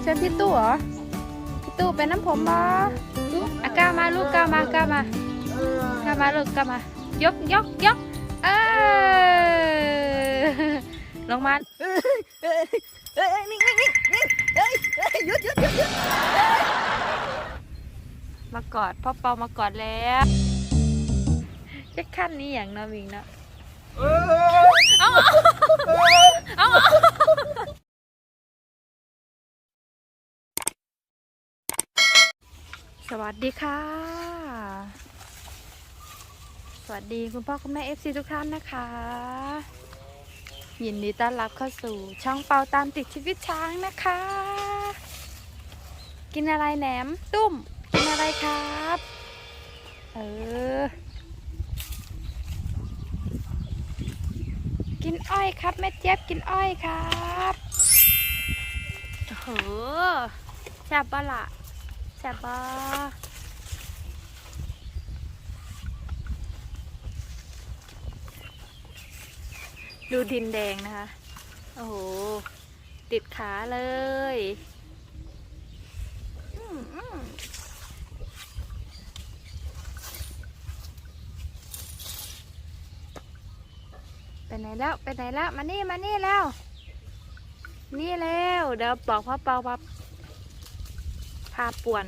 เชิญพี่ตู้เหรอ พี่ตู้เป็นน้ำผมบออะก้าวมาลูกก้าวมาก้าวมาก้าวมาลูกก้าวมายกยกยกเออลงมาเอ้ยเอ้ยเอ้ยนิ่งนิ่งนิ่งนิ่งเอ้ยเอ้ยหยุดหยุดหยุดหยุดมากอดพ่อเปามากอดแล้วจะขั้นนี้อย่างเนาะมิงเนาะเอ้ยเอาเอา สวัสดีค่ะ สวัสดีคุณพ่อคุณแม่เอฟซีทุกท่านนะคะ ยินดีต้อนรับเข้าสู่ช่องเปาตามติดชีวิตช้างนะคะ กินอะไรแหนมตุ้ม กินอะไรครับ เออ กินอ้อยครับแม่เจี๊ยบกินอ้อยครับโอ้โหแซ่บปะละแซ่บปะดูดินแดงนะคะ โอ้โห ติดขาเลยไปไหนแล้ว ไปไหนแล้ว มานี่ มานี่แล้ว นี่แล้ว เดี๋ยวบอกพ่อเปาว่า พาป่วน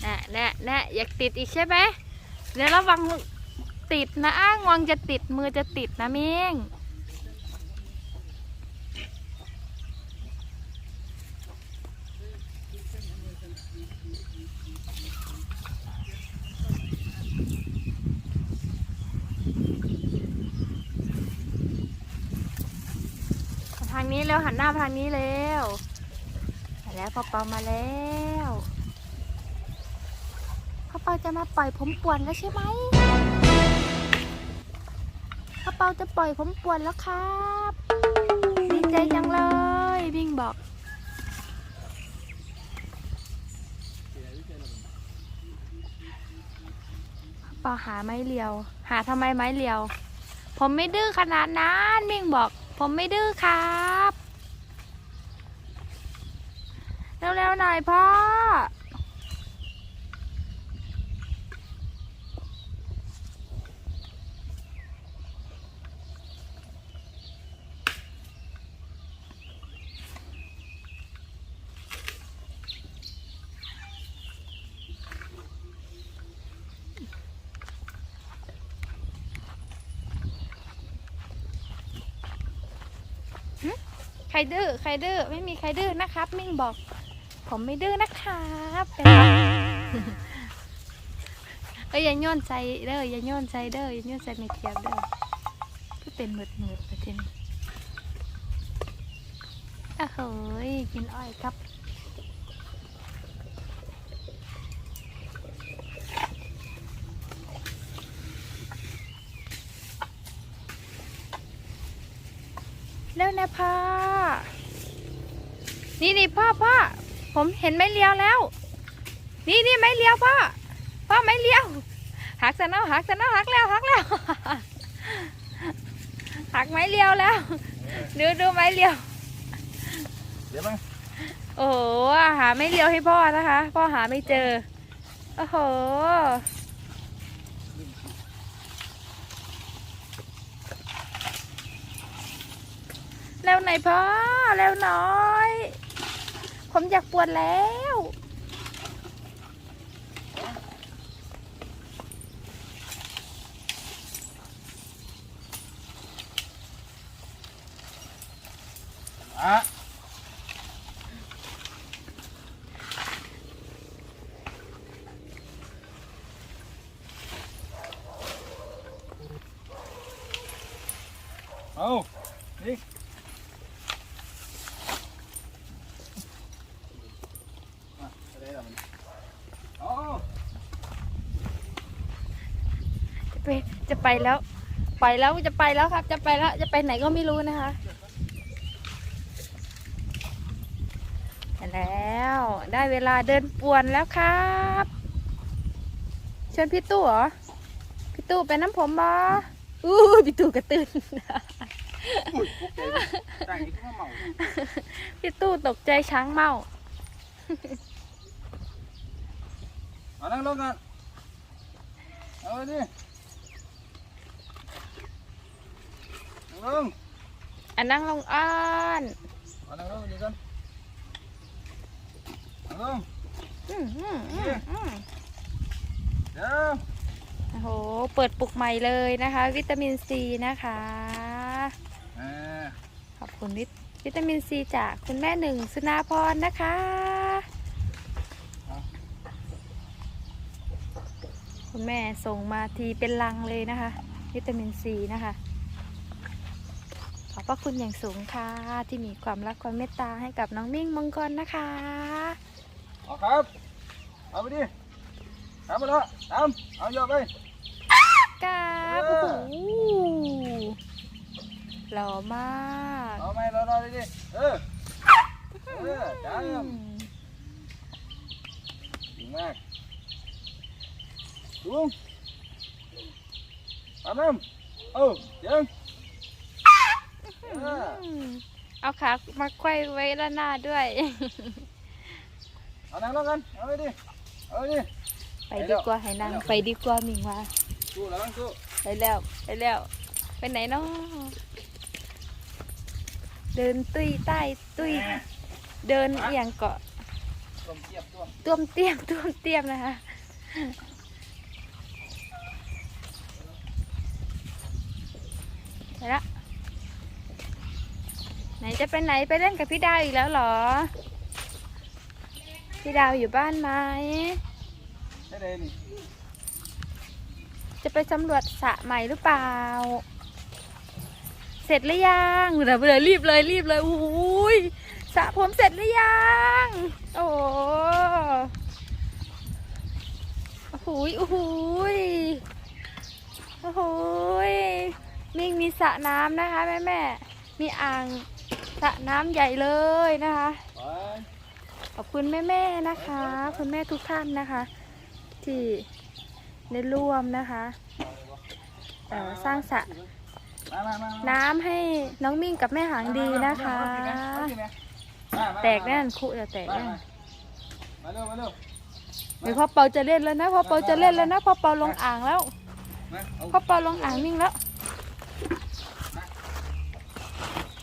แน่แน่แน่อยากติดอีกใช่ไหมเดี๋ยวระวังติดนะอ้างวงจะติดมือจะติดนะเม้ง ทางนี้แล้วหันหน้าทางนี้แล้วมาแล้วพอเปามาแล้วพ่อเปาจะมาปล่อยผมป่วนแล้วใช่ไหมพ่อเปาจะปล่อยผมป่วนแล้วครับดีใจจังเลยบิงบอกพ่อเปาหาไม้เรียว หาทำไมไม้เรียว ผมไม่ดื้อขนาดนั้นบิงบอก ผมไม่ดื้อครับ เร็วๆหน่อยพ่อ ใครดื้อใครดื้อไม่มีใครดื้อนะครับ มิ่งบอก ผมไม่ดื้อนะครับเป็นไรเอ้ยอย่าโยนใจเด้ออย่าโยนใจเด้ออย่าโยนใจไม่เทียบเด้อก็เป็นหมืดหมืดไปทีนี้อะเฮ้ยกินอ้อยครับแล้วนะพ่อ นี่นี่พ่อพ่อผมเห็นไม้เลี้ยวแล้ว นี่นี่ไม้เลี้ยวพ่อพ่อไม้เลี้ยวหักซะเนาะหักซะเนาะหักแล้วหักแล้วหักไม้เลี้ยวแล้วดูดูไม้เลี้ยวเดี๋ยวมาโอ้โหหาไม่เลี้ยวให้พ่อนะคะ พ่อหาไม่เจอ โอ้โหเร็วหน่อยพ่อเร็วหน่อย ผมอยากปวดแล้ว อะเอานี่อะอะไรล่ะมันอ๋อ จะ ไปจะไปแล้ว ไปแล้วจะไปแล้วครับ จะไปแล้วจะไปไหนก็ไม่รู้นะคะแล้วได้เวลาเดินป่วนแล้วครับเชิญพี่ตู้เหรอพี่ตู้เป็นน้ำผมบออู้พี่ตู้กระตุ่นพี่ตู้ตกใจช้างเมาเอานั่งลงกันเอาไปดินั่ง ลงอันนั่งลงอ้อนเอานั่งลงดีกันนั่งลงอืมอืมอืมอืมเดี๋ยวโอ้โห เปิดปลุกใหม่เลยนะคะ วิตามินซีนะคะ อ่าขอบคุณวิตวิตามินซีจากคุณแม่หนึ่งสุนาพรนะคะ คุณแม่ส่งมาทีเป็นลังเลยนะคะ วิตามินซีนะคะ ขอบพระคุณอย่างสูงค่ะ ที่มีความรักความเมตตาให้กับน้องมิ่งมังกรนะคะเอาครับเอาไปดิทำไปแล้วทำเอาโยกไปกราบเอโอ้อโหหล่อมากเอาไหมรอรอดิดิเออเออจ้าอืมดีมากลุงทำน้ำเอาเดี๋ยว เอออืมเอาขามาไขว้ไว้ด้านหน้าด้วย เอานั่งลงกันเอาไปดิเอาไปดิไปดีกว่าให้นางไปดีกว่ามิงว่าสู้แล้วสู้ไปแล้วไปแล้ว ไปไหนเนาะเดินตุยใต้ตุยเดินเอียงเกาะต้มเทียบตัวต้วมเตี้ยมต้วมเตี้ยมนะคะไปละ ไหนจะไปไหนไปเล่นกับพี่ดาวอีกแล้วเหรอ พี่ดาวอยู่บ้านไหมให้เลยนี่จะไปสำรวจสระใหม่หรือเปล่า เสร็จหรือยังเดี๋ยวเดี๋ยวรีบเลยรีบเลยโอ้ยสระผมเสร็จหรือยัง โอ้โหโอ้โหยโอ้โหยโอ้โหยมิ่งมีสระน้ำนะคะแม่แม่ๆมีอ่าง สระน้ำใหญ่เลยนะคะไปขอบคุณแม่แม่ๆนะคะ คุณแม่ทุกท่านนะคะ ที่ได้ร่วมนะคะเอ่อสร้างสระมามามาน้ำให้น้องมิ่งกับแม่หางดีนะคะ แตกแน่นคุจะแตกแน่นมาเร็วมาเร็วเดี๋ยวพ่อเปาจะเล่นแล้วนะพ่อเปาจะเล่นแล้วนะพ่อเปาลงอ่างแล้วมาเอาพ่อเปาลงอ่างมิ่งแล้ว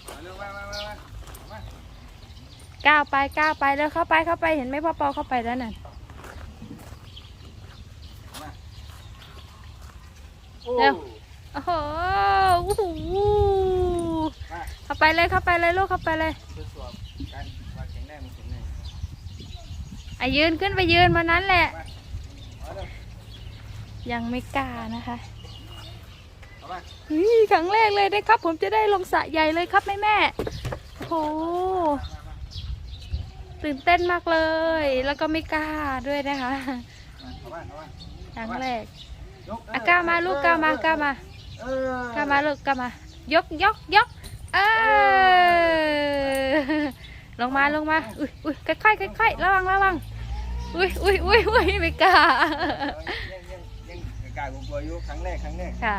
มาเร็วมามามามา ก้าวไปก้าวไปแล้วเข้าไปเข้าไปเห็นไหมพ่อเปาเข้าไปแล้วน่ะโอ้เร็วโอ้โหโอ้โหมาเข้าไปเลยเข้าไปเลยลูกเข้าไปเลยทดสอบการว่าแข็งแรงมันแข็งแรงอะยืนขึ้นไปยืนบนนั้นแหละมาเอาเร็วยังไม่กล้านะคะเอามาเฮ้ยครั้งแรกเลยนะครับ ผมจะได้ลงสระใหญ่เลยครับแม่แม่ๆ โห ตื่นเต้นมากเลย แล้วก็ไม่กล้าด้วยนะคะครั้งแรกกอะก้ามาลูกก้ามาก้ามาเออก้ามาลูกก้ามายกยกยกเออลงมาลงมา อุ้ยอุ้ยค่อยค่อยๆค่อยๆระวังระวัง อุ้ยอุ้ยอุ้ยอุ้ยไม่กล้ายังยังยังกายกลัวอยู่ครั้งแรกครั้งแรกค่ะ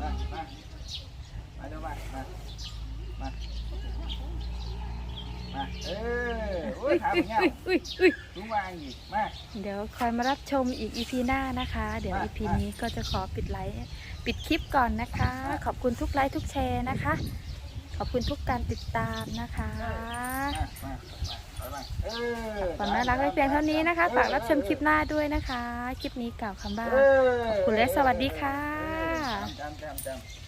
มามามาเดี๋ยวมามามา มา เออโอ้ยขาเป็นเงาอุ้ยอุ้ยลุงวางอีกมา เดี๋ยวคอยมารับชมอีกอีพีหน้านะคะ เดี๋ยวอีพีนี้ก็จะขอปิดไลฟ์ปิดคลิปก่อนนะคะ ขอบคุณทุกไลค์ทุกแชร์นะคะ ขอบคุณทุกการติดตามนะคะมามามามาเออก่อนน่ารักไว้เพียงเท่านี้นะคะ ฝากรับชมคลิปหน้าด้วยนะคะ คลิปนี้กล่าวคำว่าเออขอบคุณและสวัสดีค่ะจำจำจำ